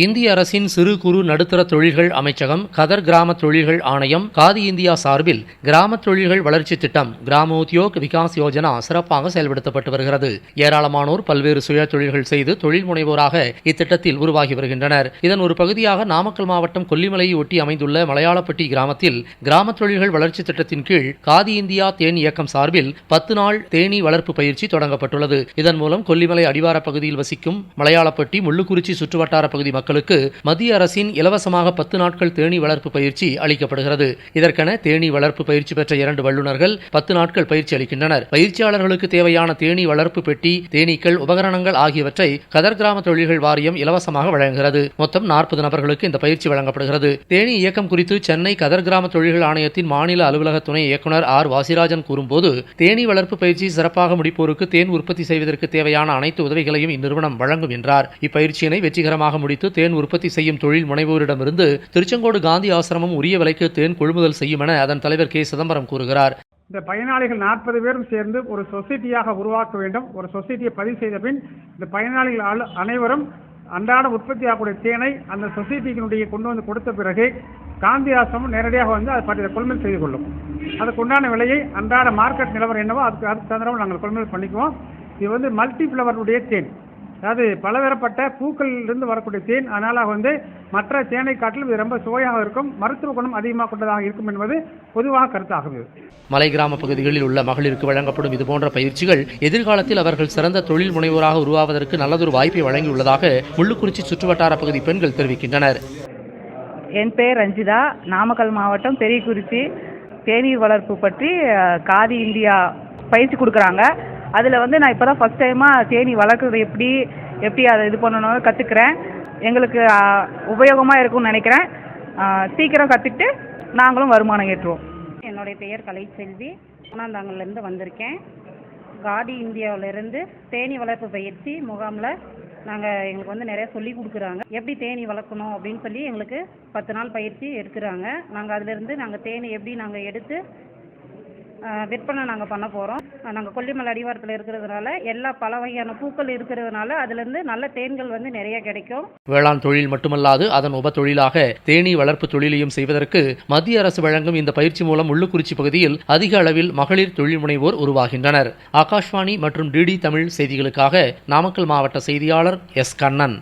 இந்திய அரசின் சிறு குறு நடுத்தர தொழில்கள் அமைச்சகம் கதர் கிராம தொழில்கள் ஆணையம் காதி இந்தியா சார்பில் கிராம தொழில்கள் வளர்ச்சி திட்டம் கிராமோத்யோக் விகாஸ் யோஜனா சிறப்பாக செயல்படுத்தப்பட்டு வருகிறது. ஏராளமானோர் பல்வேறு சுய தொழில்கள் செய்து தொழில் முனைவோராக இத்திட்டத்தில் உருவாகி வருகின்றனர். இதன் ஒரு பகுதியாக நாமக்கல் மாவட்டம் கொல்லிமலையை ஒட்டி அமைந்துள்ள மலையாளப்பட்டி கிராமத்தில் கிராம தொழில்கள் வளர்ச்சி திட்டத்தின் கீழ் காதி இந்தியா தேன் இயக்கம் சார்பில் பத்து நாள் தேனீ வளர்ப்பு பயிற்சி தொடங்கப்பட்டுள்ளது. இதன் மூலம் கொல்லிமலை அடிவார பகுதியில் வசிக்கும் மலையாளப்பட்டி முள்ளுக்குறிச்சி சுற்றுவட்டார பகுதி மக்களுக்கு மத்திய அரசின் இலவசமாக பத்து நாட்கள் தேனி வளர்ப்பு பயிற்சி அளிக்கப்படுகிறது. இதற்கென தேனி வளர்ப்பு பயிற்சி பெற்ற இரண்டு வல்லுநர்கள் பத்து நாட்கள் பயிற்சி அளிக்கின்றனர். பயிற்சியாளர்களுக்கு தேவையான தேனி வளர்ப்பு பெட்டி தேனீக்கள் உபகரணங்கள் ஆகியவற்றை கதர் கிராம தொழில்கள் வாரியம் இலவசமாக வழங்குகிறது. மொத்தம் நாற்பது நபர்களுக்கு இந்த பயிற்சி வழங்கப்படுகிறது. தேனீ இயக்கம் குறித்து சென்னை கதர் கிராம தொழில்கள் ஆணையத்தின் மாநில அலுவலக துணை இயக்குநர் ஆர். வாசிராஜன் கூறும்போது தேனீ வளர்ப்பு பயிற்சி சிறப்பாக முடிப்போருக்கு தேன் உற்பத்தி செய்வதற்கு தேவையான அனைத்து உதவிகளையும் இந்நிறுவனம் வழங்கும் என்றார். இப்பயிற்சியினை வெற்றிகரமாக முடித்து தேன் உற்பத்தி செய்யும் தொழில் முனைவோரிடமிருந்து திருச்செங்கோடு காந்தி ஆசிரமம் உரிய விலைக்கு தேன் கொள்முதல் செய்யும் என அதன் தலைவர் கே. சிதம்பரம் கூறுகிறார். இந்த பயனாளிகள் நாற்பது பேரும் சேர்ந்து ஒரு சொசைட்டியாக உருவாக்க வேண்டும். ஒரு சொசைட்டியை பதிவு செய்த பின் இந்த பயனாளிகள் அனைவரும் அன்றாட உற்பத்தி ஆகக்கூடிய தேனை அந்த சொசைட்டிக்கினுடைய கொண்டு வந்து கொடுத்த பிறகு காந்தி ஆசிரமம் நேரடியாக வந்து அதை பற்றி கொள்முதல் செய்து கொள்ளும். அதுக்கு உண்டான விலையை அன்றாட மார்க்கெட் நிலவரம் என்னவோ அதுக்கு அதுக்கு தகுந்த நாங்கள் கொள்முதல் பண்ணிக்குவோம். இது வந்து மல்டி ஃப்ளவருடைய தேன். அதாவது பலதரப்பட்ட பூக்களிலிருந்து வரக்கூடிய தேன் அதனால் வந்து மற்ற தேனை காட்டிலும் இது ரொம்ப சுவையாக இருக்கும். மருத்துவ குணம் அதிகமாக கொண்டதாக இருக்கும் என்பது பொதுவாக கருத்தாகுது. மலை கிராம பகுதிகளில் உள்ள மகளிருக்கு வழங்கப்படும் இதுபோன்ற பயிற்சிகள் எதிர்காலத்தில் அவர்கள் சிறந்த தொழில் முனைவோராக உருவாவதற்கு நல்லதொரு வாய்ப்பை வழங்கியுள்ளதாக முள்ளுக்குறிச்சி சுற்றுவட்டார பகுதி பெண்கள் தெரிவிக்கின்றனர். என் பேர் ரஞ்சிதா. நாமக்கல் மாவட்டம் பெரியகுறிச்சி. தேநீர் வளர்ப்பு பற்றி காதி இந்தியா பயிற்சி கொடுக்குறாங்க. அதில் வந்து நான் இப்போ தான் ஃபஸ்ட் டைமாக தேனீ வளர்க்குறது எப்படி எப்படி அதை இது பண்ணணும் கற்றுக்குறேன் எங்களுக்கு உபயோகமாக இருக்கும்னு நினைக்கிறேன். சீக்கிரம் கற்றுக்கிட்டு நாங்களும் வருமானம் ஏற்றுவோம். என்னுடைய பெயர் கலைச்செல்வி. மூணாந்தாங்கல்லேருந்து வந்திருக்கேன். காடி இந்தியாவிலேருந்து தேனீ வளர்ப்பு பயிற்சி முகாமில் நாங்கள் எங்களுக்கு வந்து நிறைய சொல்லி கொடுக்குறாங்க. எப்படி தேனீ வளர்க்கணும் அப்படின்னு சொல்லி எங்களுக்கு பத்து நாள் பயிற்சி எடுக்கிறாங்க. நாங்கள் அதிலிருந்து நாங்கள் தேனீ எப்படி நாங்கள் எடுத்து விற்பனை நாங்கள் பண்ண போகிறோம் நாங்கள் கொல்லிமலை அடிவாரத்தில் இருக்கிறதுனால எல்லா பல வகையான பூக்கள் இருக்கிறதுனால அதுலேருந்து நல்ல தேன்கள் வந்து நிறைய கிடைக்கும். வேளாண் தொழில் மட்டுமல்லாது அதன் உப தொழிலாக தேனீ வளர்ப்பு தொழிலையும் செய்வதற்கு மத்திய அரசு வழங்கும் இந்த பயிற்சி மூலம் உள்ளுக்குறிச்சி பகுதியில் அதிக அளவில் மகளிர் தொழில் முனைவோர் உருவாகின்றனர். ஆகாஷ்வாணி மற்றும் டிடி தமிழ் செய்திகளுக்காக நாமக்கல் மாவட்ட செய்தியாளர் எஸ் கண்ணன்.